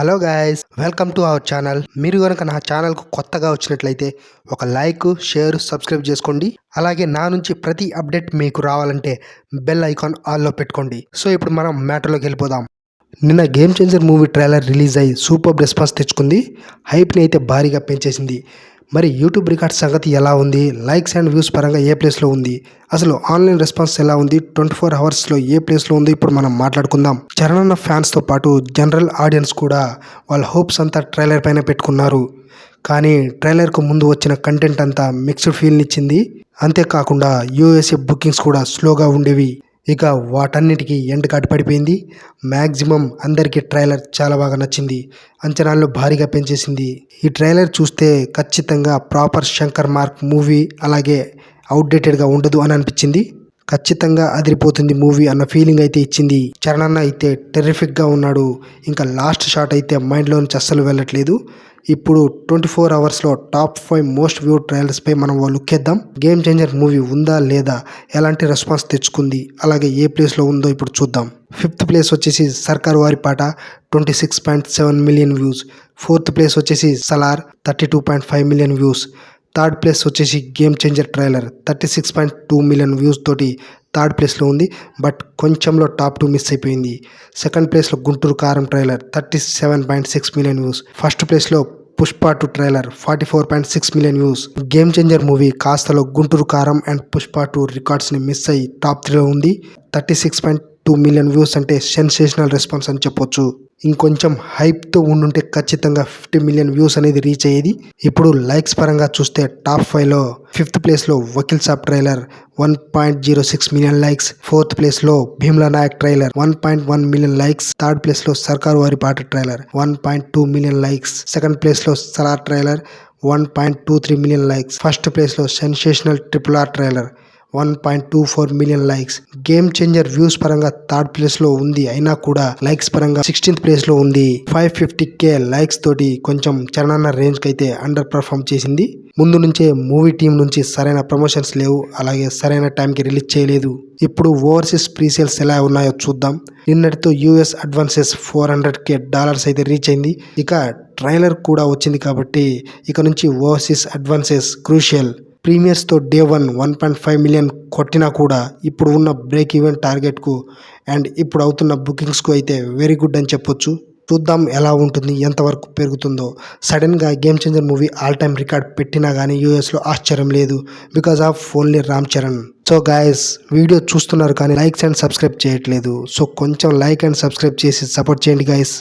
Hello guys welcome to our channel. మీరు కనుక నా ఛానల్కు కొత్తగా వచ్చినట్లయితే ఒక లైక్ షేర్ సబ్స్క్రైబ్ చేసుకోండి. అలాగే నా నుంచి ప్రతి అప్డేట్ మీకు రావాలంటే బెల్ ఐకాన్ ఆల్లో పెట్టుకోండి. సో ఇప్పుడు మనం మ్యాటర్లోకి వెళ్ళిపోదాం. నిన్న game changer movie trailer release అయ్యి సూపర్ రెస్పాన్స్ తెచ్చుకుంది. హైప్ని అయితే భారీగా పెంచేసింది. మరి యూట్యూబ్ రికార్డ్ సంగతి ఎలా ఉంది? లైక్స్ అండ్ వ్యూస్ పరంగా ఏ ప్లేస్లో ఉంది? అసలు ఆన్లైన్ రెస్పాన్స్ ఎలా ఉంది? ట్వంటీ ఫోర్ అవర్స్లో ఏ ప్లేస్లో ఉంది? ఇప్పుడు మనం మాట్లాడుకుందాం. చరణన్న ఫ్యాన్స్తో పాటు జనరల్ ఆడియన్స్ కూడా వాళ్ళ హోప్స్ అంతా ట్రైలర్ పైన పెట్టుకున్నారు. కానీ ట్రైలర్కు ముందు వచ్చిన కంటెంట్ అంతా మిక్స్డ్ ఫీల్ని ఇచ్చింది. అంతేకాకుండా యూఎస్ఏ బుకింగ్స్ కూడా స్లోగా ఉండేవి. ఇక వాటన్నిటికీ ఎండ్ కార్డ్ పడిపోయింది. మ్యాక్సిమం అందరికీ ట్రైలర్ చాలా బాగా నచ్చింది. అంచనాలను భారీగా పెంచేసింది. ఈ ట్రైలర్ చూస్తే ఖచ్చితంగా ప్రాపర్ శంకర్ మార్క్ మూవీ అలాగే అవుట్డేటెడ్గా ఉండదు అని అనిపించింది. ఖచ్చితంగా అదిరిపోతుంది మూవీ అన్న ఫీలింగ్ అయితే ఇచ్చింది. చరణన్న అయితే టెర్రిఫిక్గా ఉన్నాడు. ఇంకా లాస్ట్ షాట్ అయితే మైండ్లో నుంచి అస్సలు వెళ్ళట్లేదు. ఇప్పుడు ట్వంటీ ఫోర్ అవర్స్లో టాప్ ఫైవ్ మోస్ట్ వ్యూ ట్రైలర్స్పై మనం లుక్ వేద్దాం. గేమ్ చేంజర్ మూవీ ఉందా లేదా? ఎలాంటి రెస్పాన్స్ తెచ్చుకుంది? అలాగే ఏ ప్లేస్లో ఉందో ఇప్పుడు చూద్దాం. ఫిఫ్త్ ప్లేస్ వచ్చేసి Sarkar Vaari Paata twenty six point seven million views. Fourth place వచ్చేసి Salaar thirty two point five million views. Third place వచ్చేసి game changer trailer thirty six point two million views తోటి third ప్లేస్లో ఉంది but కొంచెంలో top two miss అయిపోయింది. Second ప్లేస్లో Guntur Kaaram trailer thirty seven point six million views. First ప్లేస్లో Pushpa two trailer forty four point six million views. Game changer movie కాస్తలో Guntur కారం and Pushpa two రికార్డ్స్ని miss అయ్యి top త్రీలో ఉంది thirty six point two million views అంటే sensational response అని చెప్పొచ్చు. ఇంకొంచెం హైప్తో ఉండుంటే ఖచ్చితంగా ఫిఫ్టీ మిలియన్ వ్యూస్ అనేది రీచ్ అయ్యేది. ఇప్పుడు లైక్స్ పరంగా చూస్తే టాప్ ఫైవ్లో ఫిఫ్త్ ప్లేస్లో Vakeel Saab trailer one point zero six million likes. Fourth ప్లేస్లో Bheemla Nayak trailer one point one million likes. Third ప్లేస్లో Sarkar Vaari Paata trailer one point two million likes. Second ప్లేస్లో Salaar trailer one point two three million likes. First ప్లేస్లో sensational triple R trailer one point two four million likes. Game changer views పరంగా third ప్లేస్లో ఉంది. అయినా కూడా likes పరంగా sixteenth ప్లేస్లో ఉంది. ఫైవ్ ఫిఫ్టీ కే లైక్స్ తోటి కొంచెం చరణాన్న రేంజ్కి అయితే అండర్ పర్ఫామ్ చేసింది. ముందు నుంచే మూవీ టీం నుంచి సరైన ప్రమోషన్స్ లేవు. అలాగే సరైన టైంకి రిలీజ్ చేయలేదు. ఇప్పుడు ఓవర్సీస్ ప్రీసేల్స్ ఎలా ఉన్నాయో చూద్దాం. నిన్నటితో US advances four hundred K dollars అయితే రీచ్ అయింది. ఇక ట్రైలర్ కూడా వచ్చింది కాబట్టి ఇక నుంచి overseas advances crucial. ప్రీమియర్స్తో day one one point five million కొట్టినా కూడా ఇప్పుడు ఉన్న బ్రేక్ ఈవెన్ టార్గెట్కు అండ్ ఇప్పుడు అవుతున్న బుకింగ్స్కు అయితే వెరీ గుడ్ అని చెప్పొచ్చు. చూద్దాం ఎలా ఉంటుంది ఎంతవరకు పెరుగుతుందో. సడన్గా game changer movie all time record పెట్టినా కానీ యూఎస్లో ఆశ్చర్యం లేదు because of only Ram Charan so guys video చూస్తున్నారు కానీ లైక్స్ అండ్ సబ్స్క్రైబ్ చేయట్లేదు. సో కొంచెం లైక్ అండ్ సబ్స్క్రైబ్ చేసి సపోర్ట్ చేయండి గాయస్